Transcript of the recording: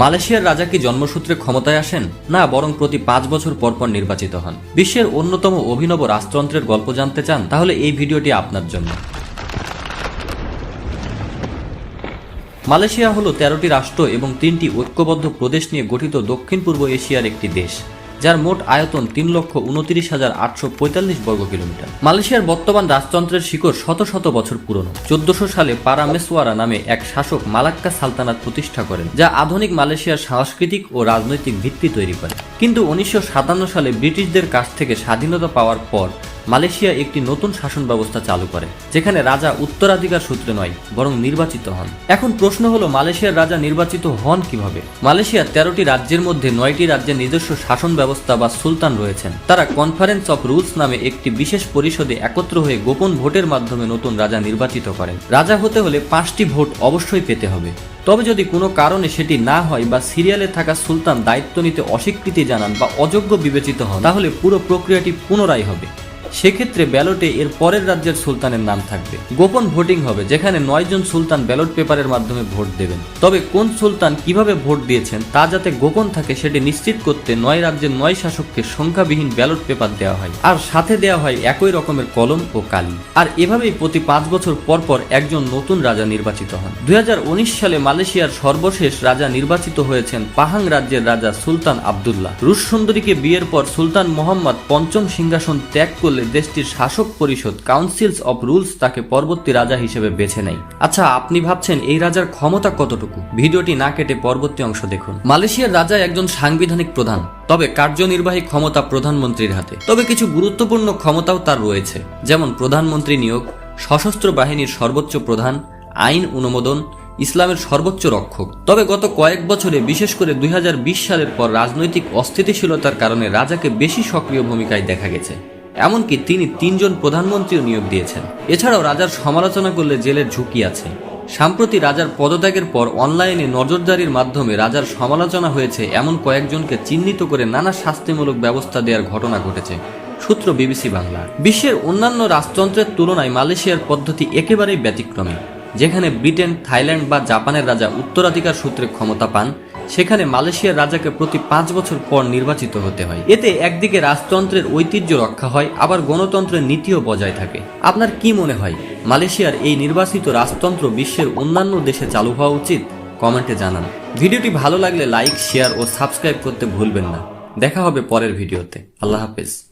মালয়েশিয়ার রাজা কি জন্মসূত্রে ক্ষমতায় আসেন? না, বরং প্রতি পাঁচ বছর পরপর পর নির্বাচিত হন। বিশ্বের অন্যতম অভিনব রাজতন্ত্রের গল্প জানতে চান, তাহলে এই ভিডিওটি আপনার জন্য। মালয়েশিয়া হলো তেরোটি রাষ্ট্র এবং তিনটি ঐক্যবদ্ধ প্রদেশ নিয়ে গঠিত দক্ষিণ পূর্ব এশিয়ার একটি দেশ। যার মোট আয়তন তিন লক্ষ উনত্রিশ হাজার আটশো পঁয়তাল্লিশ বর্গ কিলোমিটার। মালয়েশিয়ার বর্তমান রাজতন্ত্রের শিকড় শত শত বছর পুরনো। চোদ্দশো সালে পারামেসওয়ারা নামে এক শাসক মালাক্কা সালতানাত প্রতিষ্ঠা করেন, যা আধুনিক মালয়েশিয়ার সাংস্কৃতিক ও রাজনৈতিক ভিত্তি তৈরি করে। কিন্তু উনিশশো সাতান্ন সালে ব্রিটিশদের কাছ থেকে স্বাধীনতা পাওয়ার পর মালয়েশিয়া একটি নতুন শাসন ব্যবস্থা চালু করে, যেখানে রাজা উত্তরাধিকার সূত্রে নয়, বরং নির্বাচিত হন। এখন প্রশ্ন হলো, মালয়েশিয়ার রাজা নির্বাচিত হন কীভাবে? মালয়েশিয়ার তেরোটি রাজ্যের মধ্যে নয়টি রাজ্যের নিজস্ব শাসন ব্যবস্থা বা সুলতান রয়েছেন। তারা কনফারেন্স অফ রুলস নামে একটি বিশেষ পরিষদে একত্র হয়ে গোপন ভোটের মাধ্যমে নতুন রাজা নির্বাচিত করেন। রাজা হতে হলে পাঁচটি ভোট অবশ্যই পেতে হবে। তবে যদি কোনো কারণে সেটি না হয় বা সিরিয়ালে থাকা সুলতান দায়িত্ব নিতে অস্বীকৃতি জানান বা অযোগ্য বিবেচিত হন, তাহলে পুরো প্রক্রিয়াটি পুনরায় হবে। সেক্ষেত্রে ব্যালটে এর পরের রাজ্যের সুলতানের নাম থাকবে। গোপন ভোটিং হবে, যেখানে নয় জন সুলতান ব্যালট পেপারের মাধ্যমে ভোট দেবেন। তবে কোন সুলতান কীভাবে ভোট দিয়েছেন, তা যাতে গোপন থাকে, সেটি নিশ্চিত করতে নয় রাজ্যের নয় শাসককে সংখ্যাবিহীন ব্যালট পেপার দেওয়া হয়। আর সাথে দেওয়া হয় একই রকমের কলম ও কালি। আর এভাবেই প্রতি পাঁচ বছর পর পর একজন নতুন রাজা নির্বাচিত হন। দুই হাজার উনিশ সালে মালয়েশিয়ার সর্বশেষ রাজা নির্বাচিত হয়েছেন পাহাং রাজ্যের রাজা সুলতান আবদুল্লাহ। রুশ সুন্দরীকে বিয়ের পর সুলতান মোহাম্মদ পঞ্চম সিংহাসন ত্যাগ করলে দেশটির শাসক পরিষদ কাউন্সিলস অব রুলস তাকে পরবর্তী রাজা হিসেবে বেছে নেয়। আচ্ছা আপনি ভাবছেন এই রাজার ক্ষমতা কতটুকু? ভিডিওটি না কেটে পরবর্তী অংশ দেখুন। মালয়েশিয়ার রাজা একজন সাংবিধানিক প্রধান, তবে কার্যনির্বাহী ক্ষমতা প্রধানমন্ত্রীর হাতে। তবে কিছু গুরুত্বপূর্ণ ক্ষমতাও তার রয়েছে, যেমন প্রধানমন্ত্রী নিয়োগ, সশস্ত্র বাহিনীর সর্বোচ্চ প্রধান, আইন অনুমোদন, ইসলামের সর্বোচ্চ রক্ষক। তবে গত কয়েক বছরে, বিশেষ করে দুই হাজার বিশ সালের পর রাজনৈতিক অস্থিতিশীলতার কারণে রাজাকে বেশি সক্রিয় ভূমিকায় দেখা গেছে। এমনকি তিনি তিনজন প্রধানমন্ত্রীও নিয়োগ দিয়েছেন। এছাড়াও রাজার সমালোচনা করলে জেলের ঝুঁকি আছে। সম্প্রতি রাজার পদত্যাগের পর অনলাইনে নজরদারির মাধ্যমে রাজার সমালোচনা হয়েছে এমন কয়েকজনকে চিহ্নিত করে নানা শাস্তিমূলক ব্যবস্থা দেওয়ার ঘটনা ঘটেছে। সূত্র বিবিসি বাংলা। বিশ্বের অন্যান্য রাজতন্ত্রের তুলনায় মালয়েশিয়ার পদ্ধতি একেবারেই ব্যতিক্রমী, যেখানে ব্রিটেন, থাইল্যান্ড বা জাপানের রাজা উত্তরাধিকার সূত্রে ক্ষমতা পান সেখানে মালয়েশিয়ার রাজাকে প্রতি পাঁচ বছর পর নির্বাচিত হতে হয়। এতে একদিকে রাজতন্ত্রের ঐতিহ্য রক্ষা হয়, আবার গণতন্ত্রের নীতিও বজায় থাকে। আপনার কি মনে হয়, মালয়েশিয়ার এই নির্বাচিত রাজতন্ত্র বিশ্বের অন্যান্য দেশে চালু হওয়া উচিত? কমেন্টে জানান। ভিডিওটি ভালো লাগলে লাইক, শেয়ার ও সাবস্ক্রাইব করতে ভুলবেন না। দেখা হবে পরের ভিডিওতে। আল্লাহ হাফেজ।